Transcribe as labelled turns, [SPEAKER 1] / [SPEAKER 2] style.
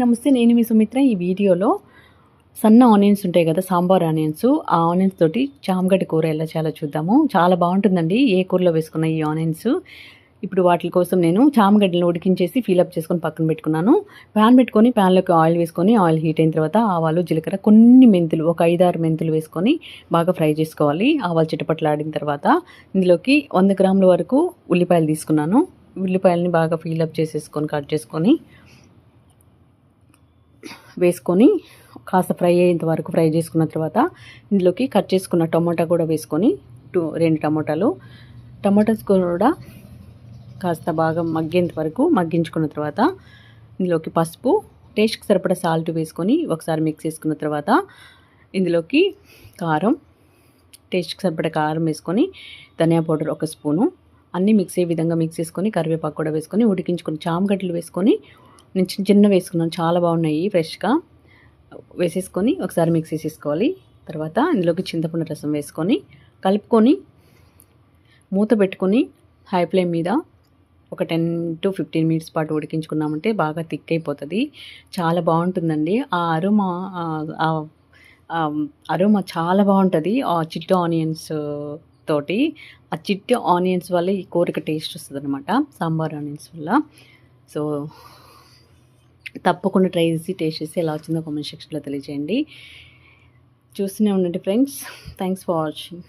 [SPEAKER 1] నమస్తే నేను మీ సుమిత్ర. ఈ వీడియోలో సన్న ఆనియన్స్ ఉంటాయి కదా సాంబార్ ఆనియన్స్. ఆ ఆనియన్స్ తోటి చామగడ్డ కూర ఎలా చాలా చూద్దాము. చాలా బాగుంటుందండి ఏ కూరలో వేసుకున్న ఈ ఆనియన్స్. ఇప్పుడు వాటి కోసం నేను చామగడ్డలను ఉడికించేసి ఫీలప్ చేసుకొని పక్కన పెట్టుకున్నాను. ప్యాన్ పెట్టుకొని ప్యాన్లోకి ఆయిల్ వేసుకొని ఆయిల్ హీట్ అయిన తర్వాత ఆవాలు జీలకర్ర కొన్ని మెంతులు ఒక ఐదారు మెంతులు వేసుకొని బాగా ఫ్రై చేసుకోవాలి. ఆవాలు చిటపట్లాడిన తర్వాత ఇందులోకి వంద గ్రాముల వరకు ఉల్లిపాయలు తీసుకున్నాను. ఉల్లిపాయలని బాగా ఫీలప్ చేసేసుకొని కట్ చేసుకొని వేసుకొని కాస్త ఫ్రై అయ్యేంత వరకు ఫ్రై చేసుకున్న తర్వాత ఇందులోకి కట్ చేసుకున్న టమోటా కూడా వేసుకొని టూ రెండు టమోటాలు. టమాటాస్ కూడా కాస్త బాగా మగ్గేంత వరకు మగ్గించుకున్న తర్వాత ఇందులోకి పసుపు టేస్ట్కి సరిపడా సాల్ట్ వేసుకొని ఒకసారి మిక్స్ చేసుకున్న తర్వాత ఇందులోకి కారం టేస్ట్కి సరిపడా కారం వేసుకొని ధనియా పౌడర్ ఒక స్పూను. అన్నీ మిక్స్ అయ్యే విధంగా మిక్స్ చేసుకొని కరివేపాకు కూడా వేసుకొని ఉడికించుకొని చామగడ్డలు వేసుకొని నేను చిన్న చిన్న వేసుకున్నాను. చాలా బాగున్నాయి ఫ్రెష్గా. వేసేసుకొని ఒకసారి మిక్స్ చేసేసుకోవాలి. తర్వాత ఇందులోకి చింతపండు రసం వేసుకొని కలుపుకొని మూత పెట్టుకొని హై ఫ్లేమ్ మీద ఒక టెన్ టు ఫిఫ్టీన్ మినిట్స్ పాటు ఉడికించుకున్నామంటే బాగా థిక్ అయిపోతుంది. చాలా బాగుంటుందండి. ఆ అరుమా అరుమా చాలా బాగుంటుంది. ఆ చిట్టు ఆనియన్స్ తోటి. ఆ చిట్టు ఆనియన్స్ వల్ల ఈ కూరకి టేస్ట్ వస్తుంది అనమాట సాంబార్ ఆనియన్స్ వల్ల. సో తప్పకుండా ట్రై చేసి టేస్ట్ చేసి ఎలా వచ్చిందో కామెంట్ సెక్షన్లో తెలియజేయండి. చూస్తూనే ఉండండి ఫ్రెండ్స్ థ్యాంక్స్ ఫర్ వాచింగ్